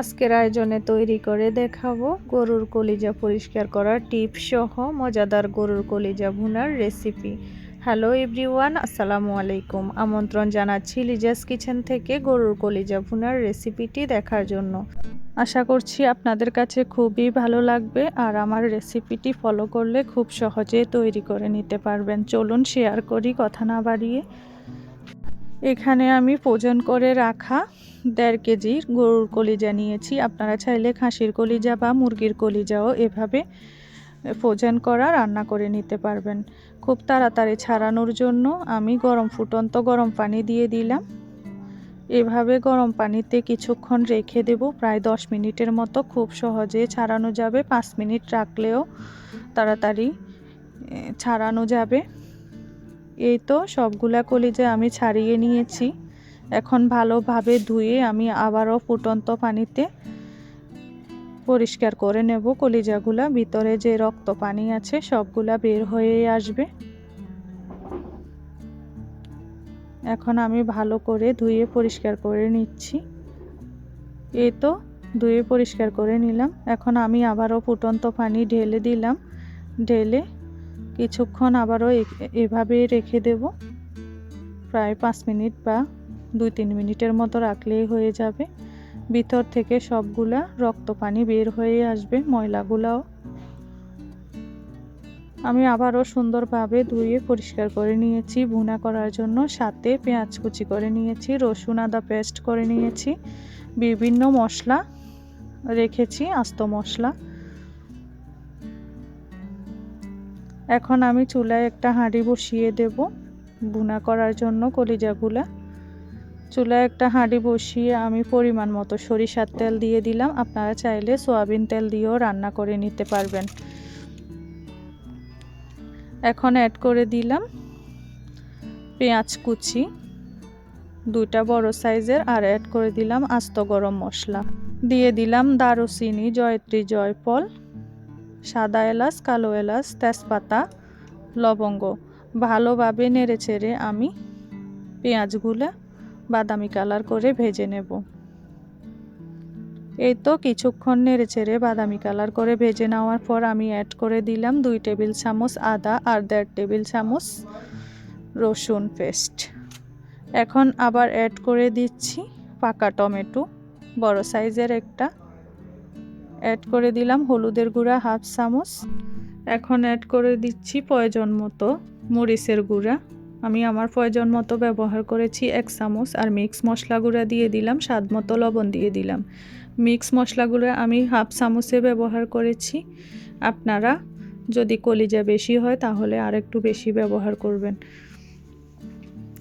আজকের আয়োজনে তৈরি করে দেখাবো গরুর কলিজা পরিষ্কার করার টিপ সহ মজাদার গরুর কলিজা ভুনার রেসিপি হ্যালো এভরিওয়ান আসসালামু আলাইকুম। আমন্ত্রণ জানাচ্ছি লিজাস কিচেন থেকে গরুর কলিজা ভুনার রেসিপিটি দেখার জন্য। আশা করছি আপনাদের কাছে খুবই ভালো লাগবে আর আমার রেসিপিটি ফলো করলে খুব সহজে তৈরি করে নিতে পারবেন। চলুন শেয়ার করি, কথা না বাড়িয়ে। এখানে আমি ওজন করে রাখা দেড় কেজি গরুর কলিজা নিয়েছি। আপনারা চাইলে খাসির কলিজা বা মুরগির কলিজাও এভাবে ফোজন করা রান্না করে নিতে পারবেন। খুব তাড়াতাড়ি ছাড়ানোর জন্য আমি গরম ফুটন্ত গরম পানি দিয়ে দিলাম। এভাবে গরম পানিতে কিছুক্ষণ রেখে দেব। প্রায় দশ মিনিটের মতো খুব সহজে ছাড়ানো যাবে। পাঁচ মিনিট রাখলেও তাড়াতাড়ি ছাড়ানো যাবে। এই তো সবগুলা কলিজা আমি ছাড়িয়ে নিয়েছি। এখন ভালোভাবে ধুয়ে আমি আবারও ফুটন্ত পানিতে পরিষ্কার করে নেব কলিজাগুলা। ভিতরে যে রক্ত পানি আছে, সবগুলা বের হয়ে আসবে। এখন আমি ভালো করে ধুয়ে পরিষ্কার করে নিচ্ছি। এই তো ধুয়ে পরিষ্কার করে নিলাম। এখন আমি আবারও ফুটন্ত পানি ঢেলে দিলাম। ঢেলে কিছুক্ষণ আবারও এভাবে রেখে দেব। প্রায় পাঁচ মিনিট বা দুই তিন মিনিটের মতো রাখলেই হয়ে যাবে। ভিতর থেকে সবগুলা রক্ত পানি বের হয়ে আসবে, ময়লাগুলাও। আমি আবারও সুন্দরভাবে ধুয়ে পরিষ্কার করে নিয়েছি, ভুনা করার জন্য সাথে পেঁয়াজ কুচি করে নিয়েছি, রসুন আদা পেস্ট করে নিয়েছি, বিভিন্ন মশলা রেখেছি, আস্ত মশলা। এখন আমি চুলায় একটা হাঁড়ি বসিয়ে দেব। বুনা করার জন্য কলিজাগুলা। চুলায় একটা হাঁড়ি বসিয়ে আমি পরিমাণ মতো সরিষার তেল দিয়ে দিলাম। আপনারা চাইলে সোয়াবিন তেল দিয়েও রান্না করে নিতে পারবেন। এখন অ্যাড করে দিলাম পেঁয়াজ কুচি, দুইটা বড় সাইজের, আর অ্যাড করে দিলাম আস্ত গরম মশলা। দিয়ে দিলাম দারুচিনি, জয়ত্রী জয়ফল। সাদা এলাচ, কালো এলাচ, তেজপাতা, লবঙ্গ। ভালোভাবে নেড়ে চেড়ে আমি পেঁয়াজগুলো বাদামি কালার করে ভেজে নেব। এই তো কিছুক্ষণ নেড়ে চেড়ে বাদামি কালার করে ভেজে নেওয়ার পর আমি অ্যাড করে দিলাম দুই টেবিল চামচ আদা আর দেড় টেবিল চামচ রসুন পেস্ট এখন আবার অ্যাড করে দিচ্ছি পাকা টমেটো, বড় সাইজের একটা অ্যাড করে দিলাম হলুদের গুঁড়া হাফ চামচ। এখন অ্যাড করে দিচ্ছি প্রয়োজন মতো মরিচের গুঁড়া। আমি আমার প্রয়োজন মতো ব্যবহার করেছি এক চামচ আর মিক্স মশলা গুঁড়া দিয়ে দিলাম, স্বাদ মতো লবণ দিয়ে দিলাম। মিক্স মশলাগুলো আমি হাফ চামচে ব্যবহার করেছি। আপনারা যদি কলিজা বেশি হয় তাহলে আর একটু বেশি ব্যবহার করবেন।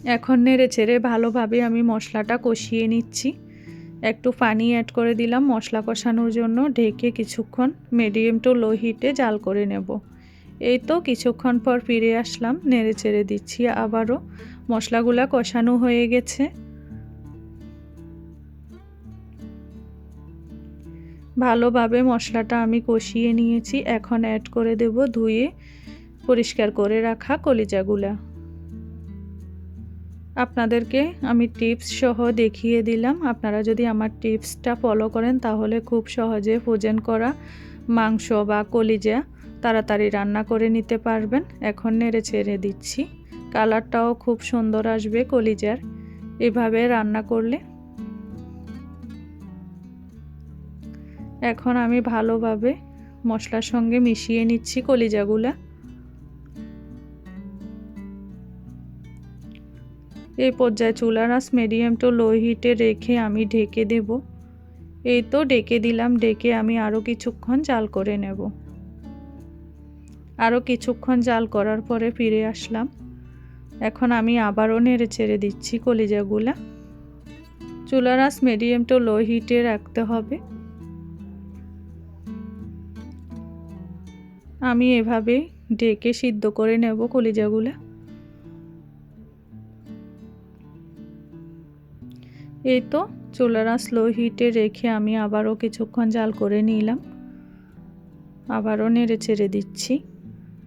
এখন নেড়ে চেড়ে ভালোভাবে আমি মশলাটা কষিয়ে নিচ্ছি। একটু পানি অ্যাড করে দিলাম মশলা কষানোর জন্য, ঢেকে কিছুক্ষণ মিডিয়াম টু লো হিটে জাল করে নেব। এই তো কিছুক্ষণ পর ফিরে আসলাম, নেড়ে চেড়ে দিচ্ছি আবারও। মশলাগুলা কষানো হয়ে গেছে। ভালোভাবে মশলাটা আমি কষিয়ে নিয়েছি, এখন অ্যাড করে দেব ধুয়ে পরিষ্কার করে রাখা কলিজাগুলা। আপনাদেরকে আমি টিপস সহ দেখিয়ে দিলাম। আপনারা যদি আমার টিপসটা ফলো করেন, তাহলে খুব সহজে ভোজন করা মাংস বা কলিজা তাড়াতাড়ি রান্না করে নিতে পারবেন। এখন নেড়ে ছেড়ে দিচ্ছি। কালারটাও খুব সুন্দর আসবে কলিজার। এভাবে রান্না করলে এখন আমি ভালোভাবে মশলার সঙ্গে মিশিয়ে নিচ্ছি কলিজাগুলা। এই পর্যায়ে চুলার আঁচ মিডিয়াম টু লো হিটে রেখে আমি ঢেকে দেব। এই তো ডেকে দিলাম ডেকে আমি আরও কিছুক্ষণ জাল করে নেব। আরও কিছুক্ষণ জাল করার পরে ফিরে আসলাম। এখন আমি আবারও নেড়ে ছেড়ে দিচ্ছি কলিজাগুলা। চুলার আঁচ মিডিয়াম টু লো হিটে রাখতে হবে। আমি এভাবে ডেকে সিদ্ধ করে নেব কলিজাগুলা। এই তো, চুলারা স্লো হিটে রেখে আমি আবারও কিছুক্ষণ জাল করে নিলাম। আবারও নেড়ে ছেড়ে দিচ্ছি।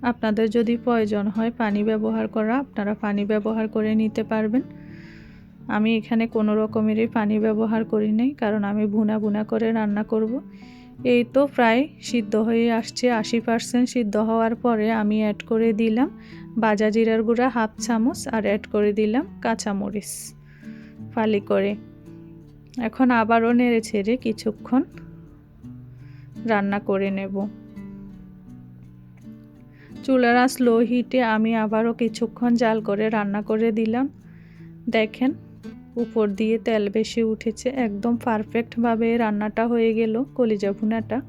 আপনাদের যদি প্রয়োজন হয় পানি ব্যবহার করা, আপনারা পানি ব্যবহার করে নিতে পারবেন। আমি এখানে কোনো রকমেরই পানি ব্যবহার করি নাই, কারণ আমি ভুনা ভুনা করে রান্না করব। এই তো প্রায় সিদ্ধ হয়ে আসছে, আশি পার্সেন্ট সিদ্ধ হওয়ার পরে আমি অ্যাড করে দিলাম। বাজা জিরার গুঁড়া হাফ চামচ আর অ্যাড করে দিলাম কাঁচামরিচ। ফালি করে। এখন আবারও নেড়ে ছেড়ে কিছুক্ষণ রান্না করে নেব। চুলার স্লো হিটে আমি আবারও কিছুক্ষণ জাল করে রান্না করে দিলাম। দেখেন, উপর দিয়ে তেল বেশি উঠেছে, একদম পারফেক্টভাবে রান্নাটা হয়ে গেল কলিজা ভুনাটা।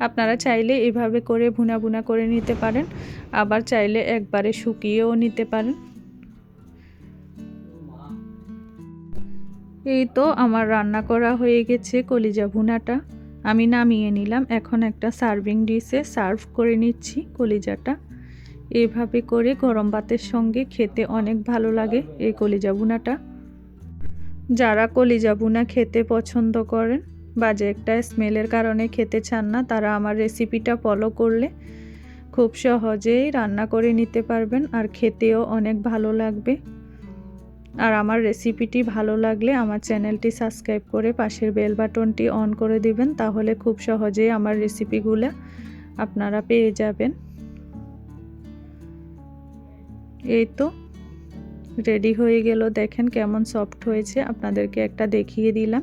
আপনারা চাইলে এভাবে করে ভুনা ভুনা করে নিতে পারেন, আবার চাইলে একবারে শুকিয়েও নিতে পারেন। এই তো আমার রান্না করা হয়ে গেছে কলিজা ভুনাটা। আমি নামিয়ে নিলাম, এখন একটা সার্ভিং ডিশে সার্ভ করে নিচ্ছি কলিজাটা। এভাবে করে গরম ভাতের সঙ্গে খেতে অনেক ভালো লাগে এই কলিজা ভুনাটা। যারা কলিজা ভুনা খেতে পছন্দ করেন, বাজে একটা স্মেলের কারণে খেতে চান না, তারা আমার রেসিপিটা ফলো করলে খুব সহজেই রান্না করে নিতে পারবেন আর খেতেও অনেক ভালো লাগবে। আর আমার রেসিপিটি ভালো লাগলে আমার চ্যানেলটি সাবস্ক্রাইব করে পাশের বেল বাটনটি অন করে দিবেন, তাহলে খুব সহজেই আমার রেসিপিগুলো আপনারা পেয়ে যাবেন। এই তো রেডি হয়ে গেল। দেখেন কেমন সফট হয়েছে, আপনাদেরকে একটা দেখিয়ে দিলাম।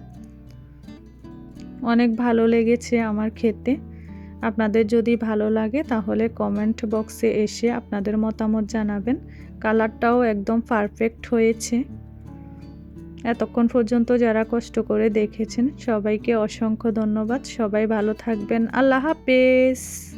অনেক ভালো লেগেছে আমার খেতে। আপনাদের যদি ভালো লাগে তাহলে কমেন্ট বক্সে এসে আপনাদের মতামত জানাবেন। কালারটাও একদম পারফেক্ট হয়েছে। এতক্ষণ পর্যন্ত যারা কষ্ট করে দেখেছেন, সবাইকে অসংখ্য ধন্যবাদ। সবাই ভালো থাকবেন। আল্লাহ হাফেজ।